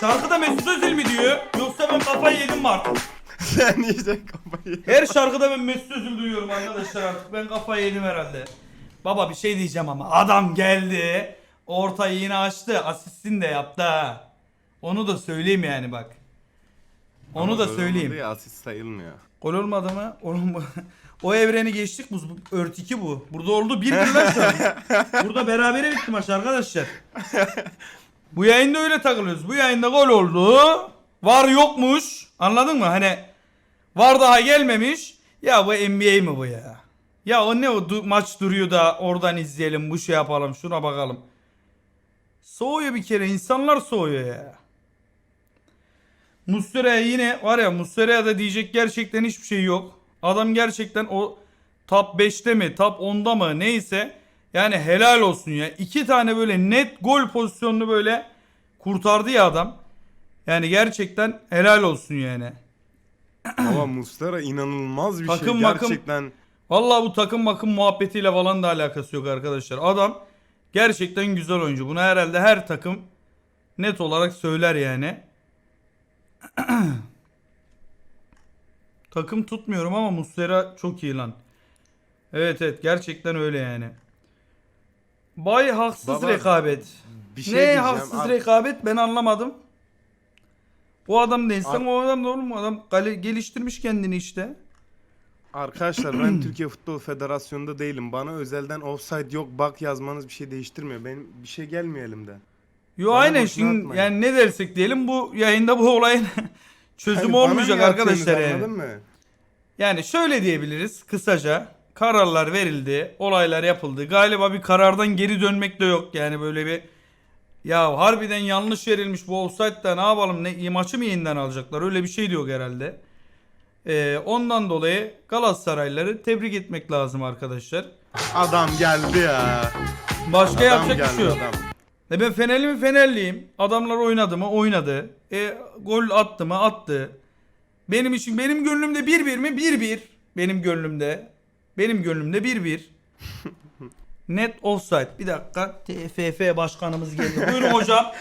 Şarkıda Mesut Özil mi diyor? Yoksa ben kafayı yedim mi artık? Sen yiyeceksin kafayı. Her şarkıda ben Mesut Özil duyuyorum arkadaşlar artık. Ben kafayı yedim herhalde. Baba bir şey diyeceğim ama adam geldi. Ortayı yine açtı. Asistini de yaptı ha. Onu da söyleyeyim yani bak. Onu Ama da gol söyleyeyim. olmadı ya, asist sayılmıyor. Gol olmadı mı? Oğlum bu- o evreni geçtik. Bu, bu ört 2 bu. Burada oldu 1 1 lan şu an. Burada berabere bitti maç arkadaşlar. Bu yayında öyle takılıyoruz. Bu yayında gol oldu. Var yokmuş. Anladın mı? Hani var daha gelmemiş. Ya bu NBA mi bu ya? Ya o ne o du- maç duruyor da oradan izleyelim bu şey yapalım şuna bakalım. Soğuyor bir kere insanlar soğuyor ya. Muslera'ya yine var ya Muslera'ya da diyecek gerçekten hiçbir şey yok. Adam gerçekten o top 5'te mi top 10'da mı neyse yani helal olsun ya. İki tane böyle net gol pozisyonunu böyle kurtardı ya adam. Yani gerçekten helal olsun yani. Ama Mustara inanılmaz bir Takım şey. Gerçekten Vallahi bu takım makım muhabbetiyle falan da alakası yok arkadaşlar. Adam gerçekten güzel oyuncu. Bunu herhalde her takım net olarak söyler yani. takım tutmuyorum ama Muslera çok iyi lan. Evet evet gerçekten öyle yani. Bay haksız Baba, rekabet. bir şey ne diyeceğim. haksız Abi, rekabet ben anlamadım. O adam da insan o adam da oğlum adam gale- geliştirmiş kendini işte. Arkadaşlar ben Türkiye Futbol Federasyonu'nda değilim. Bana özelden offside yok bak yazmanız bir şey değiştirmiyor. Benim bir şey gelmiyor elimden. Yo Bana aynen boşuna şimdi atmayın. yani ne dersek diyelim bu yayında bu olayın çözümü bana olmayacak atıyorsunuz, arkadaşlar yani. Anladın mı? Yani şöyle diyebiliriz kısaca kararlar verildi, olaylar yapıldı. Galiba bir karardan geri dönmek de yok yani böyle bir ya harbiden yanlış verilmiş bu offside'da ne yapalım ne maçı mı yeniden alacaklar öyle bir şey de yok herhalde. Ee, ondan dolayı Galatasaraylıları tebrik etmek lazım arkadaşlar. Adam geldi ya. Başka Adam yapacak bir geldi şey yok. adam. E ben Fenerli mi Fenerliyim. Adamlar oynadı mı oynadı. E gol attı mı attı. Benim için benim gönlümde 1-1 mi? 1-1. Benim gönlümde. Benim gönlümde 1-1. Net offside. Bir dakika. TFF başkanımız geldi. Buyurun hocam.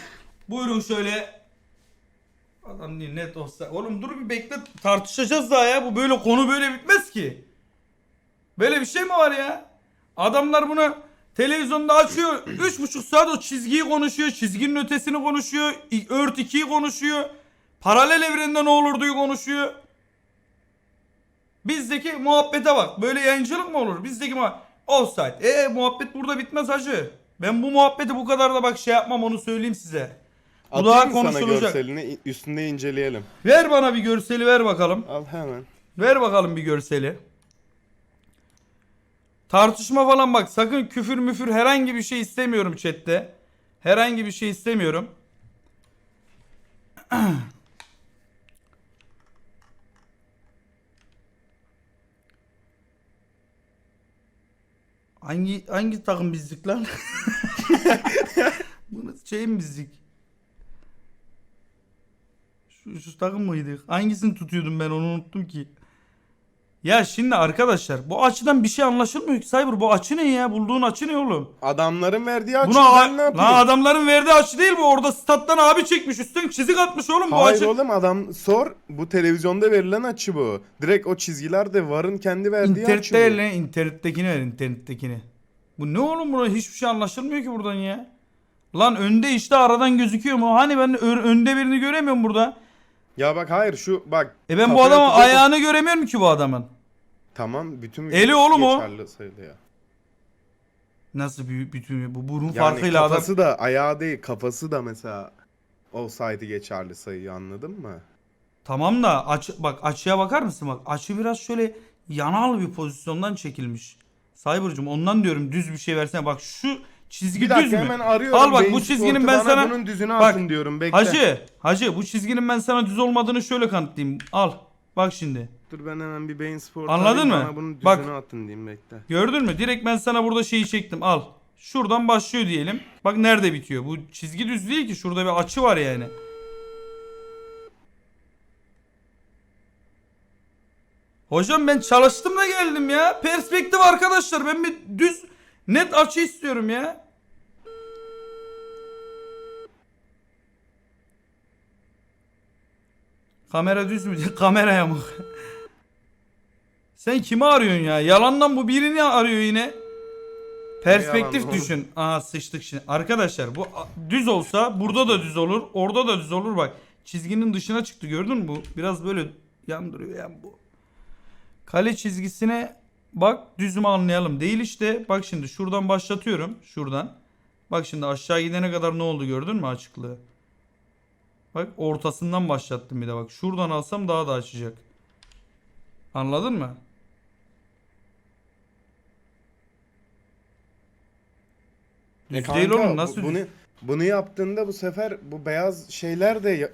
Buyurun şöyle. Adam değil net offside. Oğlum dur bir bekle tartışacağız daha ya. Bu böyle konu böyle bitmez ki. Böyle bir şey mi var ya? Adamlar bunu televizyonda açıyor. Üç buçuk saat o çizgiyi konuşuyor. Çizginin ötesini konuşuyor. Ört 2'yi konuşuyor. Paralel evrende ne olurduyu konuşuyor. Bizdeki muhabbete bak. Böyle yayıncılık mı olur? Bizdeki muhabbet. Offside. E muhabbet burada bitmez hacı. Ben bu muhabbeti bu kadar da bak şey yapmam onu söyleyeyim size. Bu Atayım daha mı sana konuşulacak. görselini üstünde inceleyelim. Ver bana bir görseli ver bakalım. Al hemen. Ver bakalım bir görseli. Tartışma falan bak sakın küfür müfür herhangi bir şey istemiyorum chatte. Herhangi bir şey istemiyorum. Hangi hangi takım bizlik lan? Bunu şey mi bizlik? Şu, şu takım mıydı? Hangisini tutuyordum ben onu unuttum ki. Ya şimdi arkadaşlar bu açıdan bir şey anlaşılmıyor ki Cyber bu açı ne ya? Bulduğun açı ne oğlum? Adamların verdiği açı Buna ben ne lan yapayım? adamların verdiği açı değil bu. Orada stat'tan abi çekmiş üstten çizik atmış oğlum bu Hayır açı. oğlum adam sor. Bu televizyonda verilen açı bu. Direkt o çizgiler de varın kendi verdiği açı İnternette bu. lan internettekini ver internettekini. Bu ne oğlum buna hiçbir şey anlaşılmıyor ki buradan ya. Lan önde işte aradan gözüküyor mu? Hani ben ö- önde birini göremiyorum burada. Ya bak hayır şu bak. E ben bu kafaya adamın atacak ayağını göremiyorum ki bu adamın. Tamam bütün Eli oğlum o. geçerli sayılıyor. Nasıl bir bütün bu burun Yani farkıyla adam. kafası da ayağı değil kafası da mesela olsaydı geçerli sayıyor anladın mı? Tamam da açı, bak açıya bakar mısın bak açı biraz şöyle yanal bir pozisyondan çekilmiş. Cyber'cım ondan diyorum düz bir şey versene bak şu çizgi Bir düz dakika mü? hemen arıyorum. Al bak Beyin bu çizginin Sport'u ben bana sana bunun düzünü bak, atın diyorum bekle. Hacı hacı bu çizginin ben sana düz olmadığını şöyle kanıtlayayım. Al bak şimdi. Dur ben hemen bir Beyin Sport Anladın alayım, mı? Bana bunun düzünü Bak. atın diyeyim bekle. Gördün mü? Direkt ben sana burada şeyi çektim al. Şuradan başlıyor diyelim. Bak nerede bitiyor. Bu çizgi düz değil ki şurada bir açı var yani. Hocam ben çalıştım da geldim ya. Perspektif arkadaşlar. Ben bir düz net açı istiyorum ya. Kamera düz mü? diyor. Kamera yamuk. Sen kimi arıyorsun ya? Yalandan bu birini arıyor yine. Perspektif yalan düşün. Aha sıçtık şimdi. Arkadaşlar bu düz olsa burada da düz olur. Orada da düz olur bak. Çizginin dışına çıktı gördün mü bu? Biraz böyle yandırıyor yani bu. Kale çizgisine bak düz mü anlayalım. Değil işte. Bak şimdi şuradan başlatıyorum. Şuradan. Bak şimdi aşağı gidene kadar ne oldu gördün mü açıklığı? Bak ortasından başlattım bir de bak. Şuradan alsam daha da açacak. Anladın mı? Düz E değil kanka, oğlum nasıl bu- bunu, düz? bunu yaptığında bu sefer bu beyaz şeyler de ya-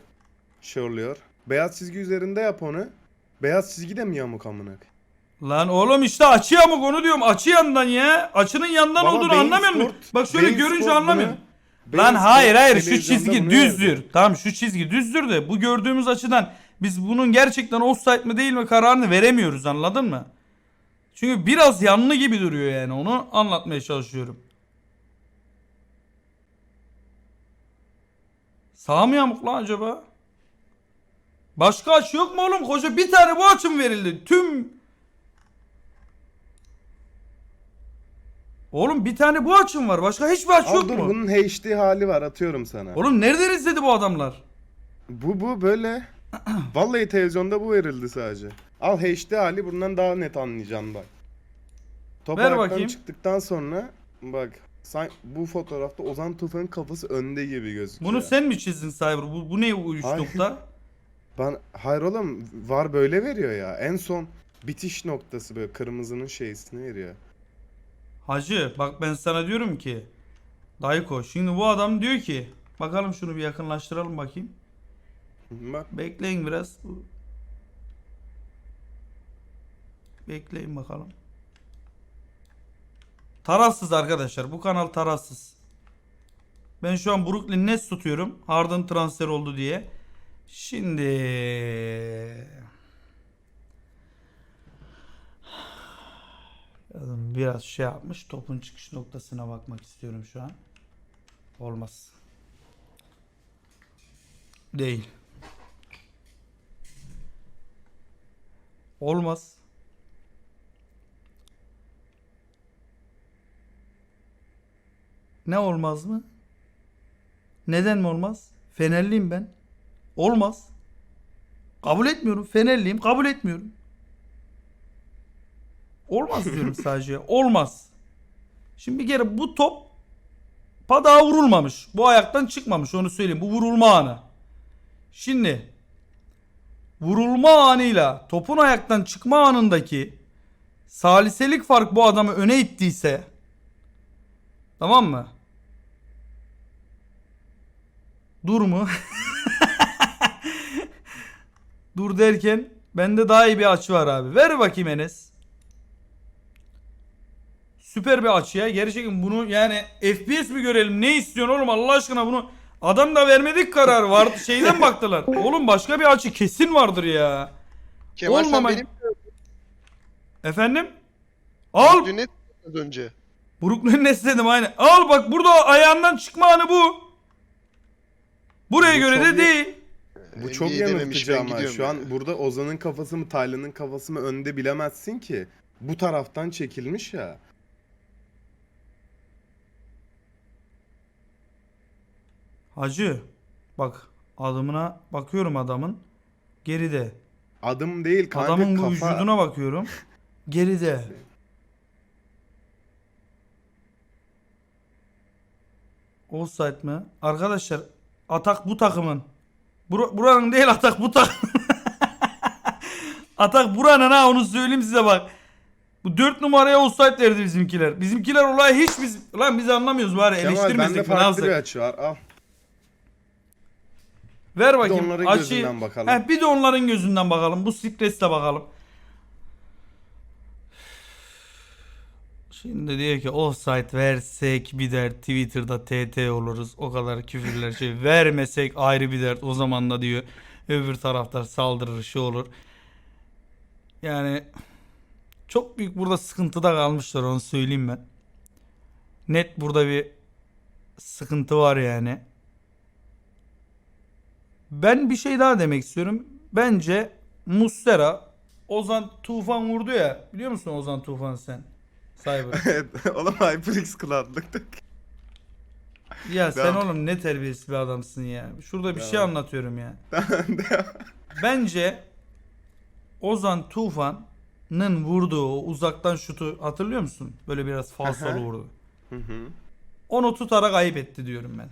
şey oluyor. Beyaz çizgi üzerinde yap onu. Beyaz çizgi de mi yamuk amına? Lan oğlum işte açı yamuk onu diyorum. Açı yandan ya. Açının yandan Baba, olduğunu Bein anlamıyor musun? Sport- Bak şöyle görünce Sport anlamıyorum. Lan hayır hayır şu çizgi düzdür. Tamam şu çizgi düzdür de bu gördüğümüz açıdan biz bunun gerçekten offside mi değil mi kararını veremiyoruz anladın mı? Çünkü biraz yanlı gibi duruyor yani onu anlatmaya çalışıyorum. Sağ mı yamuk lan acaba? Başka açı yok mu oğlum? Koca bir tane bu açı mı verildi? Tüm Oğlum bir tane bu açım var. Başka hiçbir açı Al yok dur mu? bunun HD hali var atıyorum sana. Oğlum nereden izledi bu adamlar? Bu bu böyle. Vallahi televizyonda bu verildi sadece. Al HD hali bundan daha net anlayacaksın bak. Top Ver ayaktan bakayım. çıktıktan sonra bak san- bu fotoğrafta Ozan Tufan'ın kafası önde gibi gözüküyor. Bunu sen mi çizdin Cyber? Bu, bu ne nokta? Ben hayır oğlum var böyle veriyor ya. En son bitiş noktası böyle kırmızının şeysini veriyor. Hacı bak ben sana diyorum ki Dayko şimdi bu adam diyor ki bakalım şunu bir yakınlaştıralım bakayım. Bak Bekleyin biraz. Bekleyin bakalım. Tarafsız arkadaşlar. Bu kanal tarafsız. Ben şu an Brooklyn Nets tutuyorum. Harden transfer oldu diye. Şimdi biraz şey yapmış. Topun çıkış noktasına bakmak istiyorum şu an. Olmaz. Değil. Olmaz. Ne olmaz mı? Neden mi olmaz? Fenerliyim ben. Olmaz. Kabul etmiyorum. Fenerliyim. Kabul etmiyorum. Olmaz diyorum sadece. Olmaz. Şimdi bir kere bu top daha vurulmamış. Bu ayaktan çıkmamış onu söyleyeyim. Bu vurulma anı. Şimdi vurulma anıyla topun ayaktan çıkma anındaki saliselik fark bu adamı öne ittiyse tamam mı? Dur mu? Dur derken bende daha iyi bir açı var abi. Ver bakayım Enes. Süper bir açı ya. Gerçekten bunu yani FPS mi görelim? Ne istiyorsun oğlum Allah aşkına bunu Adam da vermedik karar var. Şeyden baktılar. Oğlum başka bir açı kesin vardır ya. Kemal Olmama- sen benim Efendim? Al. dün ne az önce? Brooklyn Nets dedim aynı. Al bak burada ayağından çıkma anı bu. Buraya Bu göre de iyi. değil. bu çok yanıltıcı ama şu an yani. burada Ozan'ın kafası mı Taylan'ın kafası mı önde bilemezsin ki. Bu taraftan çekilmiş ya. Hacı bak adımına bakıyorum adamın. Geride. Adım değil kanka Adamın bu kafa. vücuduna bakıyorum. Geride. Offside mi? Arkadaşlar atak bu takımın. Bura- buranın değil atak bu takım. atak buranın ha onu söyleyeyim size bak. Bu 4 numaraya offside verdi bizimkiler. Bizimkiler olay hiç biz lan biz anlamıyoruz bari Kemal bende eleştirmesek mi ne farklı bir açı var. Al. Ver Bir de bakayım. onların açıyı- gözünden bakalım. Heh, bir de onların gözünden bakalım. Bu stresle bakalım. Şimdi diyor ki offside versek bir dert Twitter'da TT oluruz. O kadar küfürler şey vermesek ayrı bir dert. O zaman da diyor öbür taraftar saldırır şey olur. Yani çok büyük burada sıkıntıda kalmışlar onu söyleyeyim ben. Net burada bir sıkıntı var yani. Ben bir şey daha demek istiyorum. bence Muslera Ozan Tufan vurdu ya. Biliyor musun Ozan Tufan sen? Cyber. Evet. Oğlum HyperX Cloud'lıktık. ya sen Devam. oğlum ne terbiyesiz bir adamsın ya. Şurada bir şey Devam. anlatıyorum ya. Devam. Bence Ozan Tufan'ın vurduğu o uzaktan şutu hatırlıyor musun? Böyle biraz falsolu vurdu. Hı hı. Onu tutarak ayıp etti diyorum ben.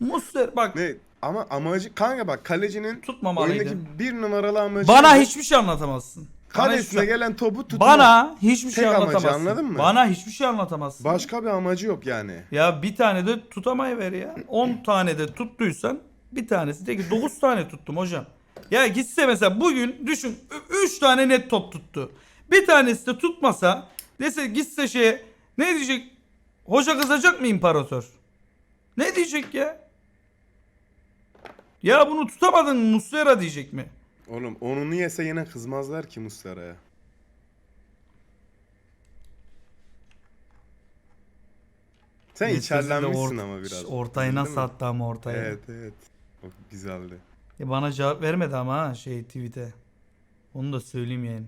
Muslera bak Ne? Ama amacı kanka bak kalecinin tutmamalıydı. oyundaki bir numaralı amacı Bana hiçbir şey anlatamazsın. Bana hiçbir kalesine şey, gelen topu tutmak. bana hiçbir şey Tek amacı, anlatamazsın. anladın mı? Bana hiçbir şey anlatamazsın. Başka bir amacı yok yani. Ya bir tane de tutamayıver ya. 10 tane de tuttuysan bir tanesi de ki 9 tane tuttum hocam. Ya gitse mesela bugün düşün 3 tane net top tuttu. Bir tanesi de tutmasa dese gitse şeye ne diyecek? Hoca kızacak mı imparator? Ne diyecek ya? Ya bunu tutamadın Muslera diyecek mi? Oğlum onunu yese yine kızmazlar ki Muslera'ya. Sen da içerlenmişsin ama biraz. Ortayı nasıl mi? attı ama ortaya. Evet evet. O güzeldi. E bana cevap vermedi ama ha şey tweet'e. Onu da söyleyeyim yani.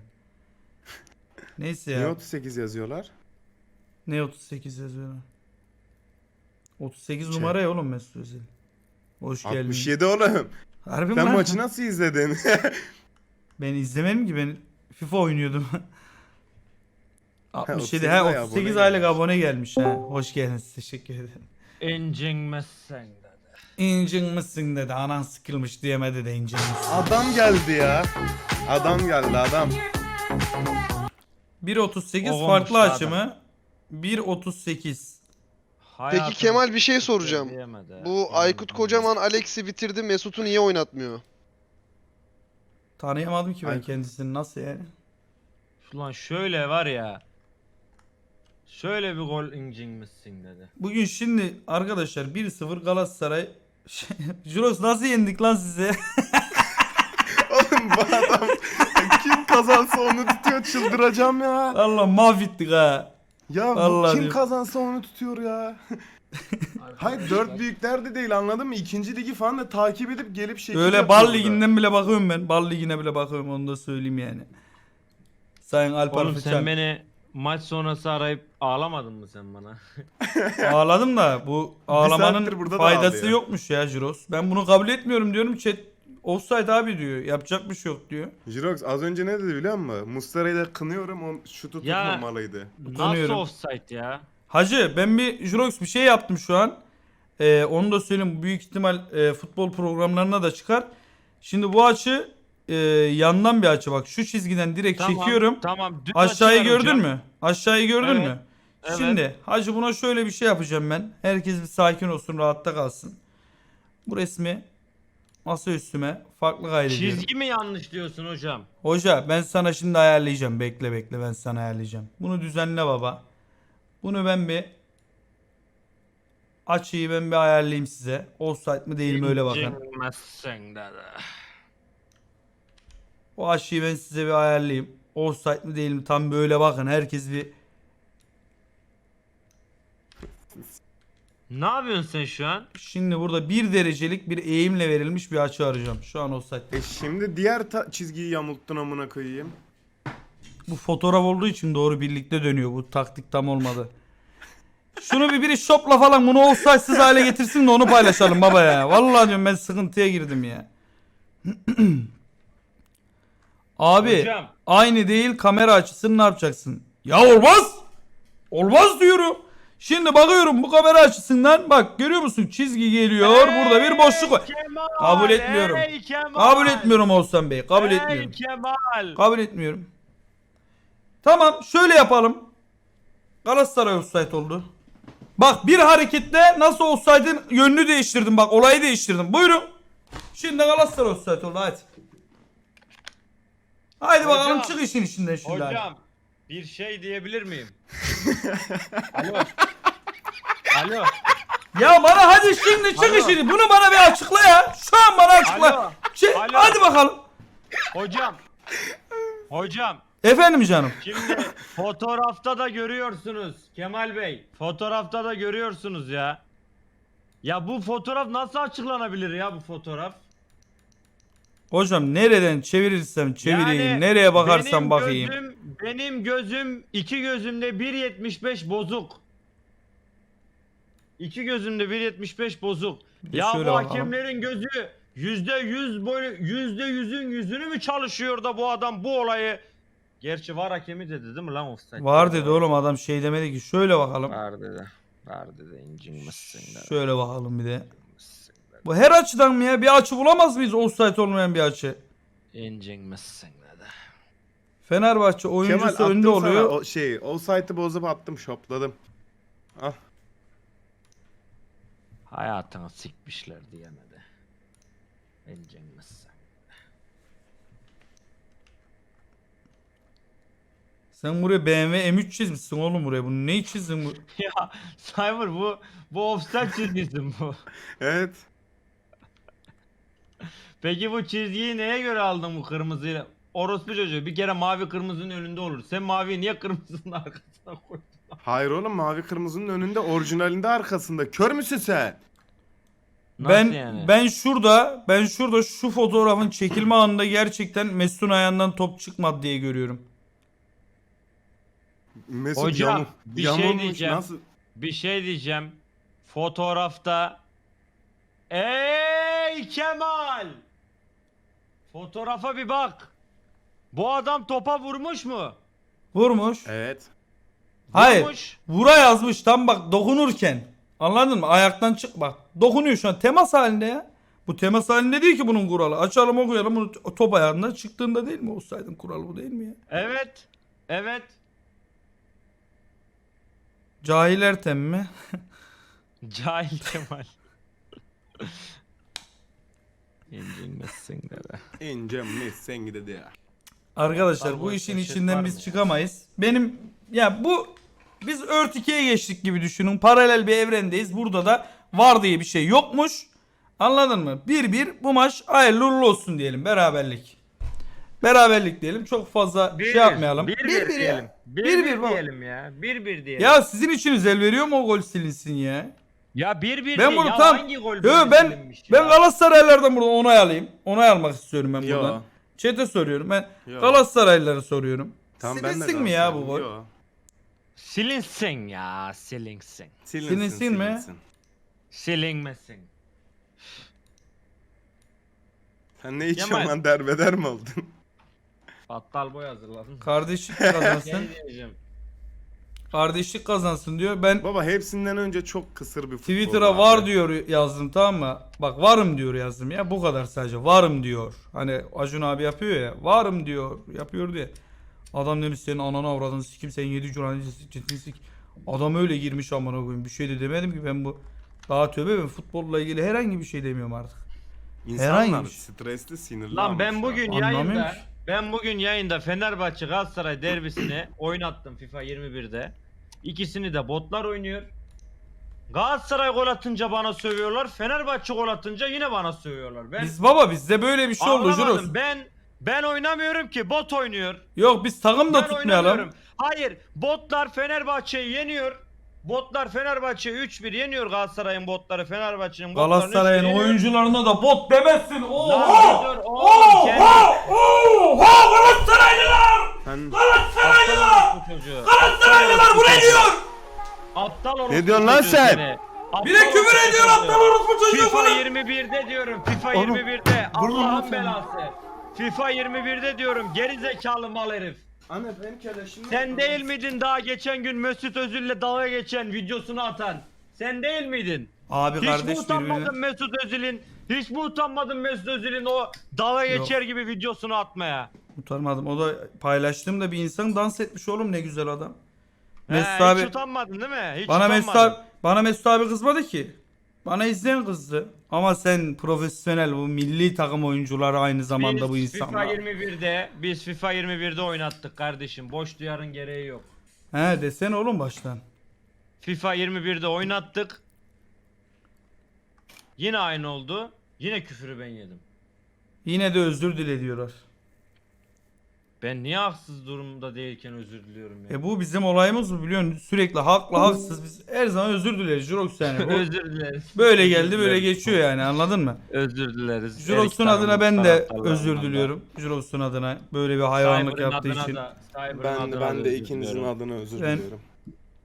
Neyse Niye ya. 38 yazıyorlar? Ne 38 yazıyor? 38 Şey. numara ya oğlum Mesut Özil. Hoş geldin. 67 oğlum. Harbi mi Sen lan? maçı nasıl izledin? Ben izlemedim ki ben FIFA oynuyordum. 67 38 ha ay 38 abone aylık gelmiş. abone gelmiş ha. Hoş geldiniz teşekkür ederim. İncinmezsen dedi. İncin misin dedi anan sıkılmış diyemedi de incin misin. adam geldi ya. Adam geldi adam. 1.38 Olmuş farklı adam. açımı. 1.38. Hayatını Kemal, bir şey soracağım. söyleyemedi. Bu Aykut Kocaman Alex'i bitirdi. Mesut'u niye oynatmıyor? Tanıyamadım ki ben Ay- kendisini nasıl yani. Ulan şöyle var ya. Şöyle bir gol incinmişsin dedi. Bugün şimdi arkadaşlar 1-0 Galatasaray Juros nasıl yendik lan size? Oğlum bu adam kim kazansa onu tutuyor çıldıracağım ya. Allah mahvettik ha. Ya bu Vallahi kim diyor. kazansa onu tutuyor ya. Hayır dört büyükler de değil anladın mı? İkinci ligi falan da takip edip gelip şekil Öyle yapıyor bal burada. liginden bile bakıyorum ben. Bal ligine bile bakıyorum onu da söyleyeyim yani. Sayın Alper Oğlum Fıçan. sen beni maç sonrası arayıp ağlamadın mı sen bana? Ağladım da bu ağlamanın saattir burada da faydası ağlıyor. yokmuş ya Juros. Ben bunu kabul etmiyorum diyorum. Chat offside abi diyor. Yapacak bir şey yok diyor. Jirox az önce ne dedi biliyor musun? Muslera'yı da kınıyorum o şutu Ya. tutmamalıydı. Nasıl Utanıyorum. offside ya? Hacı ben bir Jurox bir şey yaptım şu an. Ee, onu da söyleyeyim. Büyük ihtimal e, futbol programlarına da çıkar. Şimdi bu açı e, yandan bir açı bak. Şu çizgiden direkt Tamam, çekiyorum. Tamam. düz Aşağıyı açılar gördün hocam. mü? Aşağıyı gördün Evet, mü? evet. Şimdi hacı buna şöyle bir şey yapacağım ben. Herkes bir sakin olsun, rahatta kalsın. Bu resmi masa üstüme farklı kaydediyorum. Çizgi mi yanlış diyorsun hocam? Hoca ben sana şimdi ayarlayacağım. Bekle bekle ben sana ayarlayacağım. Bunu düzenle baba. Bunu ben bir açıyı ben bir ayarlayayım size. Offside mi değil mi öyle bakın. İncinmezsen dedi. O açıyı ben size bir ayarlayayım. Offside mi değil mi tam böyle bakın. Herkes bir Ne yapıyorsun sen şu an? Şimdi burada bir derecelik bir eğimle verilmiş bir açı arayacağım. Şu an offside. E şimdi diğer ta- çizgiyi yamulttun amına koyayım. Bu fotoğraf olduğu için doğru birlikte dönüyor. Bu taktik tam olmadı. Şunu bir biri shopla falan bunu offside'sız hale getirsin de onu paylaşalım baba ya. Vallahi diyorum ben sıkıntıya girdim ya. Abi Hocam. aynı değil kamera açısını ne yapacaksın? Ya olmaz. Olmaz diyorum. Şimdi bakıyorum bu kamera açısından bak görüyor musun çizgi geliyor burada bir boşluk var. Kemal, Kabul etmiyorum. Kemal. Kabul etmiyorum Oğuzhan Bey kabul Ey etmiyorum. Kemal. Kabul etmiyorum. Tamam şöyle yapalım. Galatasaray offside oldu. Bak bir harekette nasıl offside'ın yönünü değiştirdim bak olayı değiştirdim. Buyurun. Şimdi Galatasaray offside oldu hadi. Haydi bakalım Hocam. çık işin içinden şimdi hadi. Bir şey diyebilir miyim? Alo. Alo. Ya bana hadi şimdi çık Alo. işini. Bunu bana bir açıkla ya. Şu an bana açıkla. Alo. Şey, Alo. hadi bakalım. Hocam. Hocam. Efendim canım. Şimdi fotoğrafta da görüyorsunuz Kemal Bey. Fotoğrafta da görüyorsunuz ya. Ya bu fotoğraf nasıl açıklanabilir ya bu fotoğraf? Hocam nereden çevirirsem çevireyim, Yani nereye bakarsam benim bakayım. Gözüm, benim gözüm iki gözümde 1.75 bozuk. İki gözümde 1.75 bozuk. Bir Ya bu şöyle bakalım. hakemlerin gözü yüzde yüz böyle yüzde yüzün yüzünü mü çalışıyor da bu adam bu olayı Gerçi var hakemi dedi değil mi lan offside? Var dedi oğlum adam şey demedi ki. Şöyle bakalım. Var dedi. Var dedi incinmişsin. Şöyle bakalım bir de. Bu her açıdan mı ya? Bir açı bulamaz mıyız offside olmayan bir açı? İncinmişsin dedi. Fenerbahçe Kemal oyuncusu attım önde sana oluyor. o şeyi. O site'ı bozup attım shopladım. Al. Hayatını sikmişler diyemedi. İncinmişsin. Sen buraya BMW M3 çizmişsin oğlum buraya. Bunu neyi çizdin bu? ya Cyber bu bu offside çizgisi bu. Evet. Peki bu çizgiyi neye göre aldın bu kırmızıyla? Orospu çocuğu bir kere mavi kırmızının önünde olur. Sen maviyi niye kırmızının arkasına koydun? Hayır oğlum mavi kırmızının önünde orijinalinde arkasında. Kör müsün sen? Nasıl ben yani? ben şurada ben şurada şu fotoğrafın çekilme anında gerçekten Mesut'un ayağından top çıkmadı diye görüyorum. Mesut Hocam, yamuk- bir şey diyeceğim. Nasıl? Bir şey diyeceğim. Fotoğrafta Ey Kemal! Fotoğrafa bir bak. Bu adam topa vurmuş mu? Vurmuş. Evet. Hayır. Vurmuş. Vura yazmış tam bak dokunurken. Anladın mı? Ayaktan çık bak. Dokunuyor şu an temas halinde ya. Bu temas halinde değil ki bunun kuralı. Açalım okuyalım bunu top ayağından çıktığında değil mi? Olsaydın kuralı bu değil mi ya? Evet. Evet. Cahil Ertem mi? Cahil Kemal. İncinmesin dedi. Gidi ya. Arkadaşlar bu işin şaşırt var içinden biz çıkamayız. Benim ya bu biz Earth 2'ye geçtik gibi düşünün. Paralel bir evrendeyiz. Burada da var diye bir şey yokmuş. Anladın mı? 1-1 bu maç hayırlı uğurlu olsun diyelim. Beraberlik. Beraberlik diyelim. Çok fazla şey yapmayalım. Bir bir, 1-1 ya. diyelim. Bir Bir bir, bir baba. diyelim ya. Bir bir diyelim. Ya sizin içiniz el veriyor mu o gol silinsin ya? Ya bir bir Ben bunu ya tam hangi gol Yo, böyle ben silinmiş ben ya? Galatasaraylılardan burada onay alayım. Onay almak istiyorum ben buradan. Yo. Chat'e soruyorum. Ben Yo. Galatasaraylılara soruyorum. Tamam ben de Silinsin mi ya bu gol? Galatasaraylıyım. Yo. Silinsin ya silinsin. Silinsin, Silinsin mi? silinsin. Silinmesin. Sen ne içiyorsun Kemal. lan derbeder mi oldun? Battal boy hazırladın. Kardeşlik kazansın. Ne diyeceğim? Kardeşlik kazansın diyor. Ben Baba hepsinden önce çok kısır bir futbol Twitter'a var diyor yazdım tamam mı? Bak varım diyor yazdım ya bu kadar sadece varım diyor. Hani Acun abi yapıyor ya varım diyor yapıyor diye. Adam demiş senin ananı avradını sikim sen yedi curanı sik. Adam öyle girmiş amına koyayım bir şey de demedim ki ben bu. Daha tövbe ben futbolla ilgili herhangi bir şey demiyorum artık. İnsanlar Herhangi bir şey. stresli sinirli Lan ben bugün Anlamıyorum yayında ki. Ben bugün yayında Fenerbahçe Galatasaray derbisini oynattım FIFA 21'de. İkisini de botlar oynuyor. Galatasaray gol atınca bana sövüyorlar. Fenerbahçe gol atınca yine bana sövüyorlar. Ben Biz baba bizde böyle bir şey oldu anlamadım. Juros. Ben ben oynamıyorum ki bot oynuyor. Yok biz takım da Ben tutmayalım. oynamıyorum. Hayır, botlar Fenerbahçe'yi yeniyor. Botlar Fenerbahçe 3-1 yeniyor Galatasaray'ın botları Fenerbahçe'nin botlarını Galatasaray'ın 3-1 yeniyor. oyuncularına da bot demezsin. Lan Oha! dur oğlum, kendi- Oha! Galatasaraylılar! Sen Galatasaraylılar! Aptal çocuğu. Galatasaraylılar bu ne diyor? Aptal orospu Ne diyorsun lan çocuğu sen? seni. Aptal Bir de küfür orospu ediyor çocuğu. aptal orospu çocuğu FIFA falan. 21'de diyorum. FIFA Oğlum, 21'de. vurma lan Allah'ın sen. belası. FIFA 21'de diyorum. Geri zekalı mal herif. Anne ben keleşim. Sen değil miydin daha geçen gün Mesut Özil'le dalga geçen videosunu atan? Sen değil miydin? Abi Hiç mi kardeş utanmadın birbirine... Mesut Özil'in? Hiç mi utanmadın Mesut Özil'in o dalga Yok. geçer gibi videosunu atmaya? Utanmadım. O da paylaştığımda bir insan dans etmiş oğlum ne güzel adam. Mesut He, abi Hiç utanmadın değil mi? Hiç bana Mesut utanmadın. abi bana Mesut abi kızmadı ki. Bana izleyen kızdı. Ama sen profesyonel bu milli takım oyuncuları aynı zamanda Biz bu FIFA insanlar. 21'de biz FIFA 21'de oynattık kardeşim. Boş duyarın gereği yok. He desene oğlum baştan. FIFA 21'de oynattık. Yine aynı oldu. Yine küfürü ben yedim. Yine de özür dile diyorlar. Ben niye haksız durumda değilken özür diliyorum ya? E bu bizim olayımız bu biliyorsun. Sürekli haklı haksız biz her zaman özür dileriz Jurox yani. Bu özür dileriz. böyle geldi böyle geçiyor yani anladın mı? Özür dileriz. Jurox'un Erik adına ben de özür diliyorum. Jurox'un adına böyle bir hayvanlık Cyber'ın yaptığı adına için. da- Cyber'ın Ben adına da ben de özür ikinizin diliyorum. adına özür Ben- diliyorum.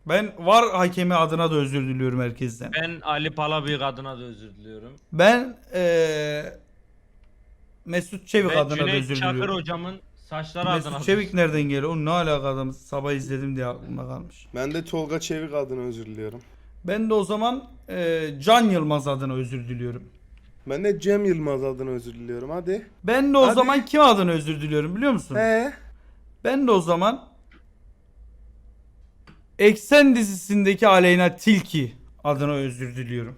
Ben var hakemi adına da özür diliyorum herkesten. Ben Ali Palabıyık adına da özür diliyorum. Ben eee Mesut Çevik Ve adına da Cüneyt özür Çakır diliyorum. hocamın saçları adına Mesut Çevik nereden geliyor? Onun ne alaka adam? Sabah izledim diye aklımda kalmış. Ben de Tolga Çevik adına özür diliyorum. Ben de o zaman eee, Can Yılmaz adına özür diliyorum. Ben de Cem Yılmaz adına özür diliyorum. Hadi. Ben de o Hadi. zaman kim adına özür diliyorum biliyor musun? He. Ben de o zaman Eksen dizisindeki Aleyna Tilki adına özür diliyorum.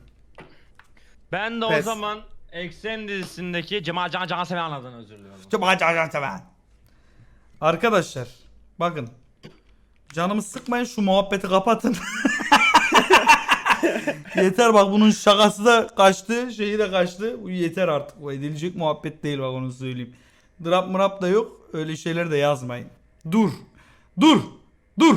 Ben de o Pes. zaman Eksen dizisindeki Cemal Can Can Seven adına özür diliyorum. Arkadaşlar bakın canımı sıkmayın şu muhabbeti kapatın. yeter bak bunun şakası da kaçtı şeyi de kaçtı. Bu yeter artık bu edilecek muhabbet değil bak onu söyleyeyim. Drap mırap da yok öyle şeyler de yazmayın. Dur dur dur